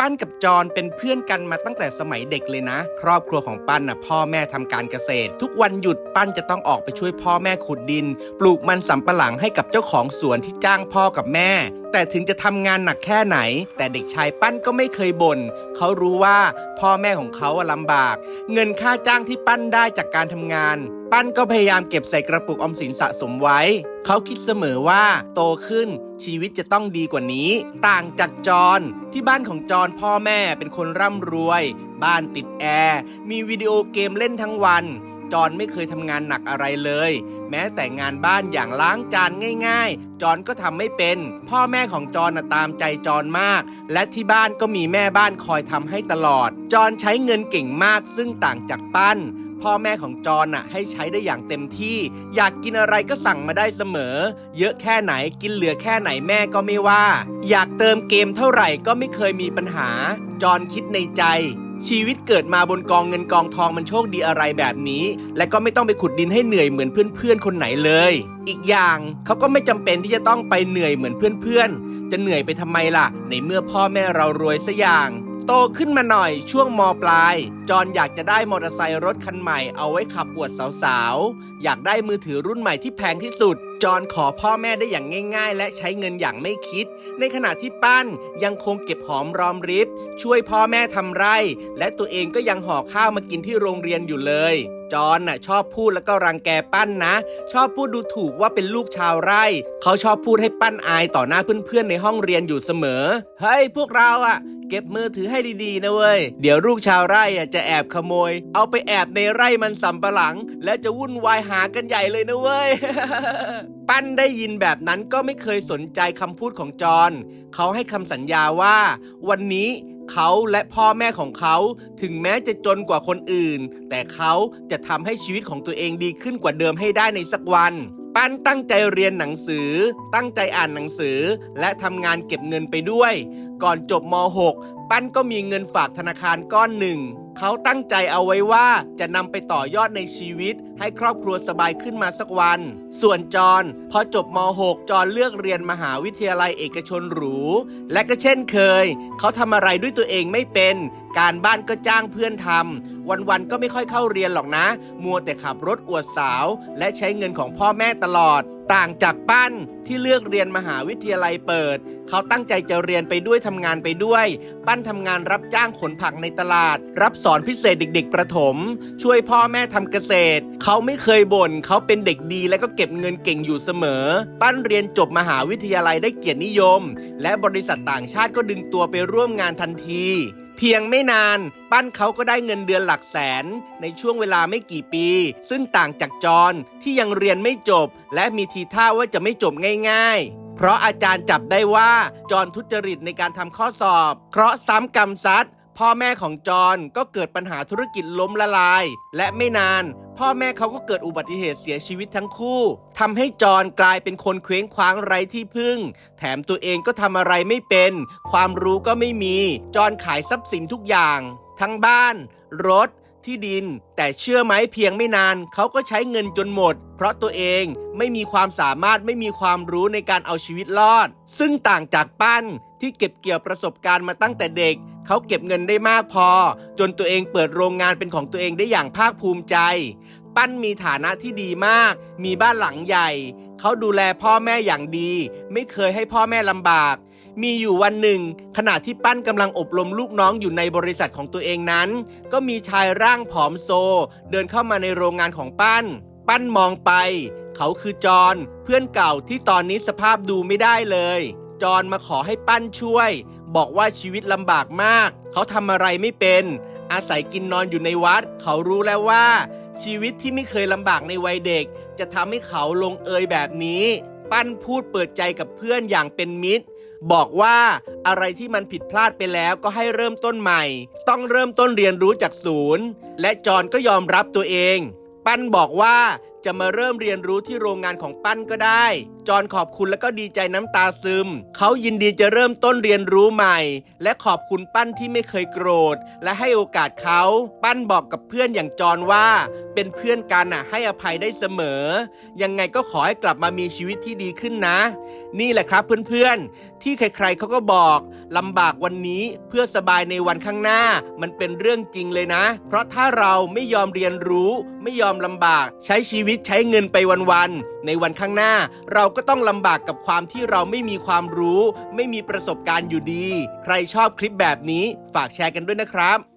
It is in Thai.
ปั้นกับจอนเป็นเพื่อนกันมาตั้งแต่สมัยเด็กเลยนะ ครอบครัวของปั้นน่ะพ่อแม่ทำการเกษตร ทุกวันหยุดปั้นจะต้องออกไปช่วยพ่อแม่ขุดดิน ปลูกมันสำปะหลังให้กับเจ้าของสวนที่จ้างพ่อกับแม่ แต่ถึงจะทำงานหนักแค่ไหน แต่เด็กชายปั้นก็ไม่เคยบ่นเขารู้ว่าพ่อแม่ของเขาลำบาก เงินค่าจ้างที่ปั้นได้จากการทำงาน ปั้นก็พยายามเก็บใส่กระปุกออมสินสะสมไว้ เขาคิดเสมอว่าโตขึ้นชีวิตจะต้องดีกว่านี้ ต่างจากจอนที่บ้านของจอนพ่อแม่เป็นคนร่ำรวย บ้านติดแอร์ มีวิดีโอเกมเล่นทั้งวัน จอนไม่เคยทำงานหนักอะไรเลย แม้แต่งานบ้านอย่างล้างจานง่าย ๆ จอนก็ทำไม่เป็น พ่อแม่ของจอนน่ะตามใจจอนมาก และที่บ้านก็มีแม่บ้านคอยทำให้ตลอด จอนใช้เงินเก่งมากซึ่งต่างจากปั้นพ่อแม่ของจอนน่ะให้ใช้ได้อย่างเต็มที่ อยากกินอะไรก็สั่งมาได้เสมอ เยอะแค่ไหนกินเหลือแค่ไหนแม่ก็ไม่ว่า อยากเติมเกมเท่าไหร่ก็ไม่เคยมีปัญหา จอนคิดในใจ ชีวิตเกิดมาบนกองเงินกองทองมันโชคดีอะไรแบบนี้ และก็ไม่ต้องไปขุดดินให้เหนื่อยเหมือนเพื่อนๆคนไหนเลย อีกอย่างเขาก็ไม่จำเป็นที่จะต้องไปเหนื่อยเหมือนเพื่อนๆ จะเหนื่อยไปทำไมล่ะ ในเมื่อพ่อแม่เรารวยซะอย่าง โตขึ้นมาหน่อยช่วงมปลาย จอนอยากจะได้มอเตอร์ไซค์รถคันใหม่เอาไว้ขับอวดสาวๆ อยากได้มือถือรุ่นใหม่ที่แพงที่สุด จอนขอพ่อแม่ได้อย่างง่ายๆ และใช้เงินอย่างไม่คิด ในขณะที่ปั้นยังคงเก็บหอมรอมริบ ช่วยพ่อแม่ทำไร่ และตัวเองก็ยังห่อข้าวมากินที่โรงเรียนอยู่เลย จอนน่ะชอบพูดแล้วก็รังแกปั้นนะ ชอบพูดดูถูกว่าเป็นลูกชาวไร่ เขาชอบพูดให้ปั้นอายต่อหน้าเพื่อนๆในห้องเรียนอยู่เสมอ เฮ้ยพวกเราอะเก็บมือถือให้ดีๆนะเว้ย เดี๋ยวลูกชาวไร่อะจะแอบขโมย เอาไปแอบในไร่มันสำปะหลัง และจะวุ่นวายหากันใหญ่เลยนะเว้ยปั้นได้ยินแบบนั้นก็ไม่เคยสนใจคำพูดของจอนเขาให้คำสัญญาว่า วันนี้เขาและพ่อแม่ของเขาถึงแม้จะจนกว่าคนอื่น แต่เขาจะทำให้ชีวิตของตัวเองดีขึ้นกว่าเดิมให้ได้ในสักวัน ปั้นตั้งใจเรียนหนังสือ ตั้งใจอ่านหนังสือ และทำงานเก็บเงินไปด้วย ก่อนจบม .6 ปั้นก็มีเงินฝากธนาคารก้อนหนึ่ง เขาตั้งใจเอาไว้ว่าจะนำไปต่อยอดในชีวิต ให้ครอบครัวสบายขึ้นมาสักวัน ส่วนจอนพอจบม .6 จอนเลือกเรียนมหาวิทยาลัยเอกชนหรู และก็เช่นเคย เขาทำอะไรด้วยตัวเองไม่เป็น การบ้านก็จ้างเพื่อนทำ วันๆก็ไม่ค่อยเข้าเรียนหรอกนะ มัวแต่ขับรถอวดสาว และใช้เงินของพ่อแม่ตลอด ต่างจากปั้นที่เลือกเรียนมหาวิทยาลัยเปิด เขาตั้งใจจะเรียนไปด้วยทำงานไปด้วย ปั้นทำงานรับจ้างขนผักในตลาด รับสอนพิเศษเด็ก ๆ ประถม ช่วยพ่อแม่ทำเกษตร เขาไม่เคยบ่นเขาเป็นเด็กดีและก็เก็บเงินเก่งอยู่เสมอ ปั้นเรียนจบมหาวิทยาลัยได้เกียรตินิยม และบริษัทต่างชาติก็ดึงตัวไปร่วมงานทันที เพียงไม่นาน ปั้นเขาก็ได้เงินเดือนหลักแสน ในช่วงเวลาไม่กี่ปี ซึ่งต่างจากจอนที่ยังเรียนไม่จบ และมีทีท่าว่าจะไม่จบง่าย ๆ เพราะอาจารย์จับได้ว่าจอนทุจริตในการทำข้อสอบ เคราะห์ซ้ำกรรมซัด พ่อแม่ของจอนก็เกิดปัญหาธุรกิจล้มละลาย และไม่นาน พ่อแม่เขาก็เกิดอุบัติเหตุเสียชีวิตทั้งคู่ทำให้จอนกลายเป็นคนเคว้งคว้างไร้ที่พึ่ง แถมตัวเองก็ทำอะไรไม่เป็น ความรู้ก็ไม่มี จอนขายทรัพย์สินทุกอย่าง ทั้งบ้าน รถ ที่ดิน แต่เชื่อไหมเพียงไม่นาน เขาก็ใช้เงินจนหมด เพราะตัวเองไม่มีความสามารถไม่มีความรู้ในการเอาชีวิตรอด ซึ่งต่างจากปั้นที่เก็บเกี่ยวประสบการณ์มาตั้งแต่เด็ก เขาเก็บเงินได้มากพอ จนตัวเองเปิดโรงงานเป็นของตัวเองได้อย่างภาคภูมิใจ ปั้นมีฐานะที่ดีมาก มีบ้านหลังใหญ่ เขาดูแลพ่อแม่อย่างดี ไม่เคยให้พ่อแม่ลำบากมีอยู่วันหนึ่ง ขณะที่ปั้นกำลังอบรมลูกน้องอยู่ในบริษัทของตัวเองนั้น ก็มีชายร่างผอมโซ เดินเข้ามาในโรงงานของปั้น ปั้นมองไป เขาคือจอนเพื่อนเก่าที่ตอนนี้สภาพดูไม่ได้เลย จอนมาขอให้ปั้นช่วย บอกว่าชีวิตลำบากมาก เขาทำอะไรไม่เป็น อาศัยกินนอนอยู่ในวัด เขารู้แล้วว่า ชีวิตที่ไม่เคยลำบากในวัยเด็ก จะทำให้เขาลงเอยแบบนี้ ปั้นพูดเปิดใจกับเพื่อนอย่างเป็นมิตร บอกว่าอะไรที่มันผิดพลาดไปแล้วก็ให้เริ่มต้นใหม่ ต้องเริ่มต้นเรียนรู้จากศูนย์ และจอนก็ยอมรับตัวเอง ปั้นบอกว่า จะมาเริ่มเรียนรู้ที่โรงงานของปั้นก็ได้ จอนขอบคุณแล้วก็ดีใจน้ำตาซึม เขายินดีจะเริ่มต้นเรียนรู้ใหม่ และขอบคุณปั้นที่ไม่เคยโกรธ และให้โอกาสเขา ปั้นบอกกับเพื่อนอย่างจอนว่า เป็นเพื่อนกันน่ะให้อภัยได้เสมอ ยังไงก็ขอให้กลับมามีชีวิตที่ดีขึ้นนะ นี่แหละครับเพื่อนๆ ที่ใครๆเขาก็บอกลำบากวันนี้เพื่อสบายในวันข้างหน้า มันเป็นเรื่องจริงเลยนะ เพราะถ้าเราไม่ยอมเรียนรู้ ไม่ยอมลำบากใช้ชีวิตวิตใช้เงินไปวันๆ ในวันข้างหน้า เราก็ต้องลำบากกับความที่เราไม่มีความรู้ ไม่มีประสบการณ์อยู่ดี ใครชอบคลิปแบบนี้ฝากแชร์กันด้วยนะครับ